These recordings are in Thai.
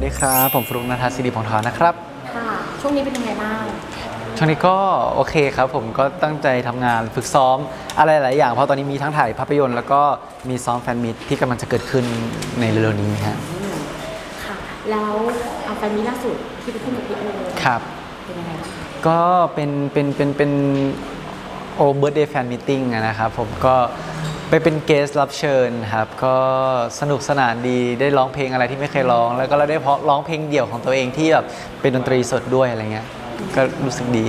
วัสดีครับ ผมฟรุกนัทศิริพงศ์ทรนะครับ ค่ะ ช่วงนี้เป็นยังไงบ้าง ช่วงนี้ก็โอเคครับ ผมก็ตั้งใจทำงานฝึกซ้อมอะไรหลายอย่าง เพราะตอนนี้มีทั้งถ่ายภาพยนตร์ แล้วก็มีซ้อมแฟนมิตที่กำลังจะเกิดขึ้นในเร็วๆนี้ฮะค่ะ แล้วเอาแฟนมีล่าสุดที่ไปขึ้นกับพี่โอครับเป็นยังไงบ้างก็เป็นเป็นเป็นเป็นโอเบิร์ดเดย์แฟนมิทติ้งนะครับผมก็ ไปเป็นเกสรับเชิญครับ ก็สนุกสนานดีได้ร้องเพลงอะไรที่ไม่เคยร้อง แล้วก็เราได้เพราะร้องเพลงเดี่ยวของตัวเองที่แบบเป็นดนตรีสดด้วยอะไรเงี้ยก็รู้สึกดี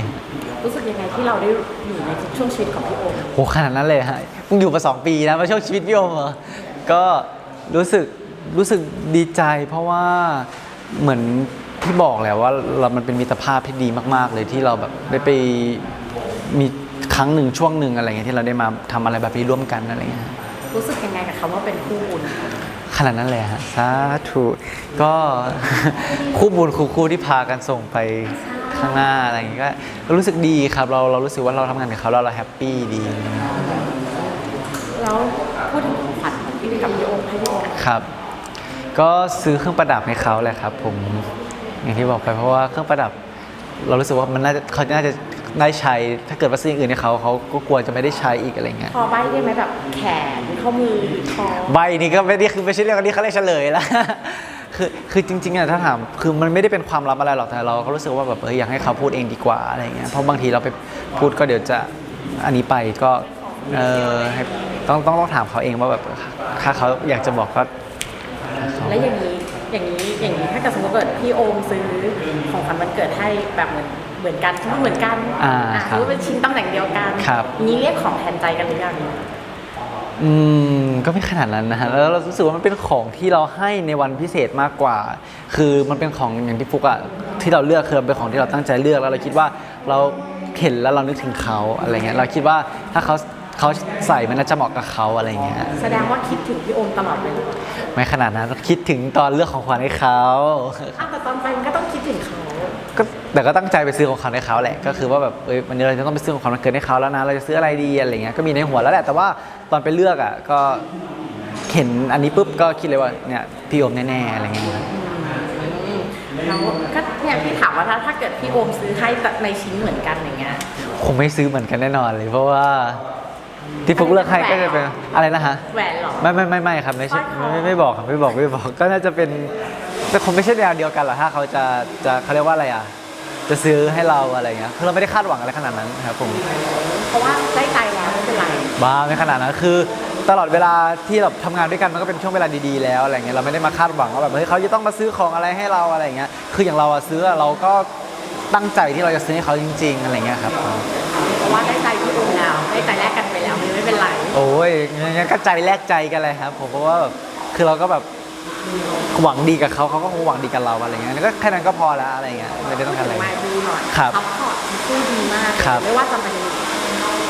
รู้สึกยังไงที่เราได้อยู่ในช่วงชีวิตของพี่โอโหขนาดนั้นเลยฮะเพิ่งอยู่มาสองปีนะมาช่วงชีวิตพี่โอมเหรอก็รู้สึกรู้สึกดีใจ เพราะว่าเหมือนที่บอกแหละว่าเรามันเป็นมิตรภาพที่ดีมาก ๆ เลยที่เราแบบได้ไปมี ครั้งหนึ่งช่วงหนึ่งอะไรเงี้ยที่เราได้มาทำอะไรแบบนี้ร่วมกันอะไรเงี้ย รู้สึกยังไงกับคำว่าเป็นคู่บุญขนาดนั้นเลยฮะสาธุก็ คู่บุญคู่คู่ที่พากันส่งไปข้างหน้าอะไรอย่างเงี้ยก็ก็รู้สึกดีครับเราเรารู้สึกว่าเราทำงานกับเขาแล้วเราแฮปปี้ดี แล้วพูดถึงของขวัญของพี่กับพี่โอให้พี่โอครับ ก็ซื้อเครื่องประดับให้เขาแหละครับ ผมอย่างที่บอกไปเพราะว่าเครื่องประดับ เรารู้สึกว่ามันน่าจะเขาน่าจะ ได้ใช้ถ้าเกิดว่าซื้ออย่างอื่นให้เขาเขาก็กลัวจะไม่ได้ใช้อีกอะไรเงี้ยพอใบได้ไหมแบบแขนข้อมือคอใบนี้ก็ไม่ได้คือไม่ใช่เรื่องอันนี้เขาเลยเฉลยแล้วคือคือจริงๆอะถ้าถามคือมันไม่ได้เป็นความลับอะไรหรอกแต่เราก็รู้สึกว่าแบบเอออยากให้เขาพูดเองดีกว่าอะไรเงี้ยเพราะบางทีเราไปพูดก็เดี๋ยวจะอันนี้ไปก็เออให้ต้องต้องต้องถามเขาเองว่าแบบถ้าเขาอยากจะบอกก็แล้วอย่างนี้อย่างนี้อย่างนี้ถ้าเกิดสมมติเกิดพี่โอมซื้อของขวัญวันเกิดให้แบบเหมือน เหมือนกันเหมือนกันอ่าอะครับสมมติเป็นชิ้นตำแหน่งเดียวกันครับ อย่างนี้เรียกของแทนใจกันหรือยัง อืมก็ไม่ขนาดนั้นนะฮะแล้วเรารู้สึกว่ามันเป็นของที่เราให้ในวันพิเศษมากกว่า คือมันเป็นของอย่างที่ฟุกอะที่เราเลือกคือมันเป็นของที่เราตั้งใจเลือกแล้วเราคิดว่าเราเห็นแล้วเรานึกถึงเขาอะไรเงี้ยเราคิดว่าถ้าเขาเขาใส่มันน่าจะเหมาะกับเขาอะไรเงี้ยแสดงว่าคิดถึงพี่โอมตลอดเลยไม่ขนาดนั้นคิดถึงตอนเลือกของขวัญให้เขาอ้าวแต่ตอนไปมันก็ต้องคิดถึงเขา ก็แต่ก็ตั้งใจไปซื้อของขวัญให้เขาแหละ ก็คือว่าแบบเอ้ยวันนี้เราจะต้องไปซื้อของขวัญวันเกิดให้เขาแล้วนะ เราจะซื้ออะไรดีอะไรเงี้ย ก็มีในหัวแล้วแหละ แต่ว่าตอนไปเลือกอะก็เห็นอันนี้ปุ๊บก็คิดเลยว่าเนี่ยพี่โอมแน่ๆอะไรเงี้ยแล้วก็เนี่ยพี่ถามว่าถ้าถ้าเกิดพี่โอมซื้อให้แต่ในชิ้นเหมือนกันอย่างเงี้ย คงไม่ซื้อเหมือนกันแน่นอนเลย เพราะว่าที่ฟุกเลือกให้ก็จะเป็นอะไรนะฮะแหวนเหรอไม่ไม่ไม่ไม่ครับไม่ใช่สร้อยคอไม่ไม่บอกครับไม่บอกไม่บอกก็น่าจะเป็น แต่คงไม่ใช่แนวเดียวกันหรอกถ้าเขาจะจะเขาเรียกว่าอะไรอะ จะซื้อให้เราอะไรเงี้ยคือเราไม่ได้คาดหวังอะไรขนาดนั้นครับผมเพราะว่าได้ใจแล้วไม่เป็นไรบ้าไม่ขนาดนั้นคือตลอดเวลาที่เราทำงานด้วยกันมันก็เป็นช่วงเวลาดีๆแล้วอะไรเงี้ยเราไม่ได้มาคาดหวังว่าแบบเฮ้ยเขาจะต้องมาซื้อของอะไรให้เราอะไรเงี้ยคืออย่างเราอะซื้ออะเราก็ตั้งใจที่เราจะซื้อให้เขาจริง ๆอะไรเงี้ยครับเพราะว่าได้ใจพี่โอมแล้วได้ใจแรกกันไปแล้วมันไม่เป็นไรโอ้ยงั้นก็ใจแลกใจกันเลยครับผมเพราะว่าแบบคือเราก็แบบ หวังดีกับเขาเขาก็คงหวังดีกับเราอะไรเงี้ยแล้วก็แค่นั้นก็พอแล้วอะไรเงี้ยไม่ได้ต้องการอะไร มาดูหน่อยครับซัพพอร์ตคู่ดีมากครับ ไม่ว่าจะเป็น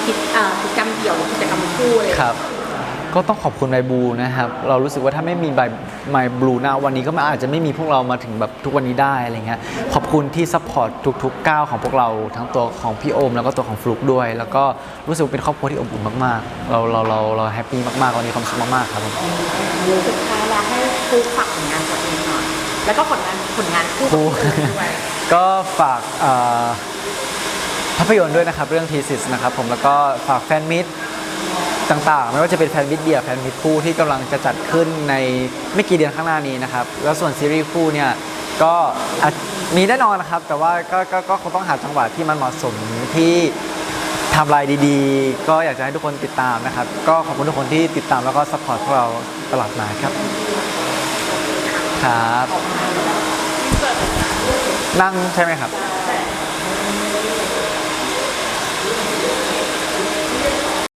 กิจเอ่อกิจกรรมเดี่ยวหรือกิจกรรมคู่อะไรครับ ก็ต้องขอบคุณไมบูนะครับ เรารู้สึกว่าถ้าไม่มีไมบ ลูนะวันนี้ก็อาจจะไม่มีพวกเรามาถึงแบบทุกวันนี้ได้อะไรเงี้ยขอบคุณที่ซัพพอร์ตทุกๆก้าวของพวกเราทั้งตัวของพี่โอม แล้วก็ตัวของฟลุกด้วย แล้วก็รู้สึกว่าเป็นครอบครัวที่อบอุ่นมากๆ เราเราเราเราแฮปปี้มากๆวันนี้ความสุขมากๆครับผมสุดท้ายแล้วให้คู่ฝากผลงานตัวเองหน่อยแล้วก็ผลงานผลงานคู่กับพี่โอมด้วยก็ฝากเอ่อภาพยนตร์ด้วยนะครับเรื่องทีสิสนะครับผมแล้วก็ฝากแฟนมิต ต่างๆ ไม่ว่าจะเป็นแฟนมิตเดียแฟนมิตคู่ที่กำลังจะจัดขึ้นในไม่กี่เดือนข้างหน้านี้นะครับ แล้วส่วนซีรีส์คู่เนี่ยก็มีแน่นอนนะครับ แต่ว่าก็ก็ก็คงต้องหาจังหวะที่มันเหมาะสมที่ทำลายดีๆ ก็อยากจะให้ทุกคนติดตามนะครับ ก็ขอบคุณทุกคนที่ติดตามแล้วก็สปอร์ตพวกเราตลอดมาครับ ครับ นั่งใช่ไหมครับ